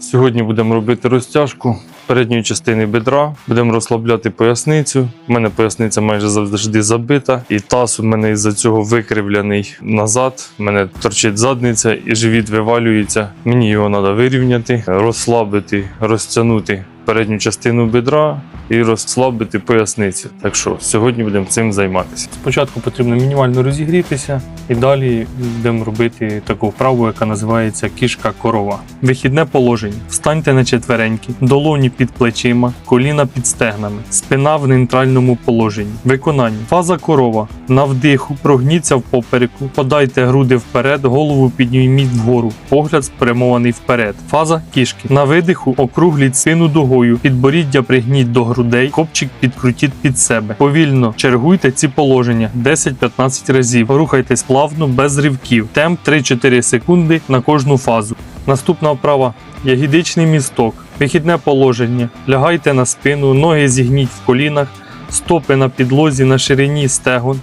Сьогодні будемо робити розтяжку передньої частини бедра, будемо розслабляти поясницю. У мене поясниця майже завжди забита, і таз у мене із-за цього викривляний назад. У мене торчить задниця і живіт вивалюється. Мені його треба вирівняти, розслабити, розтягнути передню частину бедра і розслабити поясницю. Так що сьогодні будемо цим займатися. Спочатку потрібно мінімально розігрітися, і далі будемо робити таку вправу, яка називається кішка корова. Вихідне положення. Встаньте на четвереньки, долоні під плечима, коліна під стегнами, спина в нейтральному положенні. Виконання. Фаза корова. На вдиху прогніться в попереку, подайте груди вперед, голову підніміть вгору, погляд спрямований вперед. Фаза кішки. На видиху округліть спину дугою, підборіддя пригніть до грудей, копчик підкрутіть під себе. Повільно чергуйте ці положення 10-15 разів. Рухайтесь плавно, без ривків. Темп 3-4 секунди на кожну фазу. Наступна вправа ягідичний місток. Вихідне положення. Лягайте на спину, ноги зігніть в колінах, стопи на підлозі на ширині стегон,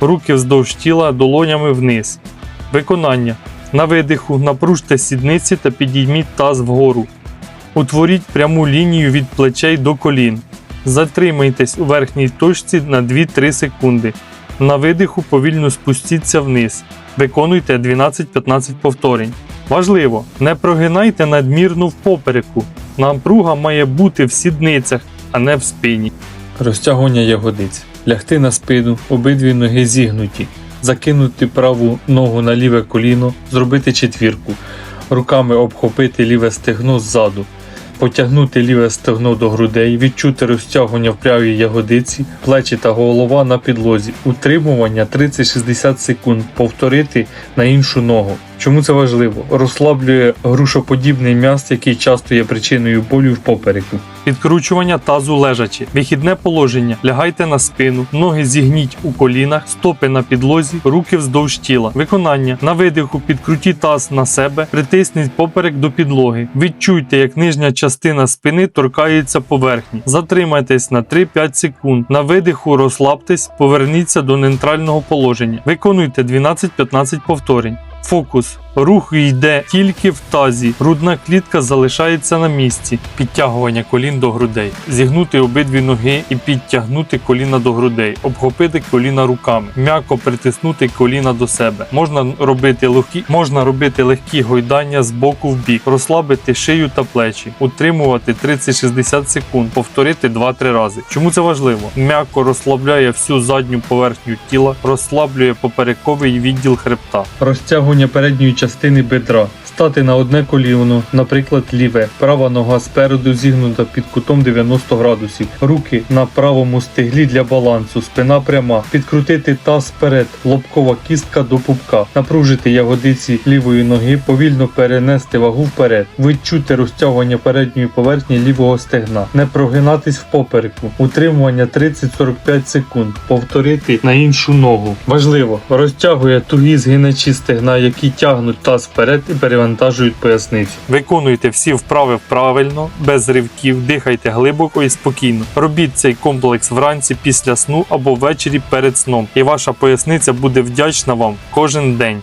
руки вздовж тіла долонями вниз. Виконання. На видиху напружте сідниці та підійміть таз вгору. Утворіть пряму лінію від плечей до колін. Затримайтесь у верхній точці на 2-3 секунди. На видиху повільно спустіться вниз. Виконуйте 12-15 повторень. Важливо, не прогинайте надмірно в попереку. Напруга має бути в сідницях, а не в спині. Розтягування ягодиць. Лягти на спину, обидві ноги зігнуті, закинути праву ногу на ліве коліно, зробити четвірку, руками обхопити ліве стегно ззаду, потягнути ліве стегно до грудей, відчути розтягування в правій ягодиці, плечі та голова на підлозі, утримування 30-60 секунд, повторити на іншу ногу. Чому це важливо? Розслаблює грушоподібний м'яз, який часто є причиною болю в попереку. Підкручування тазу лежачи. Вихідне положення. Лягайте на спину, ноги зігніть у колінах, стопи на підлозі, руки вздовж тіла. Виконання. На видиху підкрутіть таз на себе, притисніть поперек до підлоги. Відчуйте, як нижня частина спини торкається поверхні. Затримайтесь на 3-5 секунд. На видиху розслабтесь, поверніться до нейтрального положення. Виконуйте 12-15 повторень. Фокус. Рух йде тільки в тазі. Грудна клітка залишається на місці. Підтягування колін до грудей. Зігнути обидві ноги і підтягнути коліна до грудей. Обхопити коліна руками. М'яко притиснути коліна до себе. Можна робити легкі, можна робити легкі гойдання з боку в бік, розслабити шию та плечі, утримувати 30-60 секунд, повторити 2-3 рази. Чому це важливо? М'яко розслабляє всю задню поверхню тіла, розслаблює поперековий відділ хребта. Розтягування передньої частини бедра. Стати на одне коліно, наприклад, ліве. Права нога спереду зігнута під кутом 90 градусів. Руки на правому стеглі для балансу, спина пряма. Підкрутити таз вперед, лобкова кістка до пупка. Напружити ягодиці лівої ноги, повільно перенести вагу вперед. Відчути розтягування передньої поверхні лівого стегна. Не прогинатись в попереку. Утримування 30-45 секунд. Повторити на іншу ногу. Важливо, розтягує тугі згиначі стегна, які тягнуть таз вперед і перевантажують поясницю. Виконуйте всі вправи правильно, без ривків, дихайте глибоко і спокійно. Робіть цей комплекс вранці після сну або ввечері перед сном, і ваша поясниця буде вдячна вам кожен день.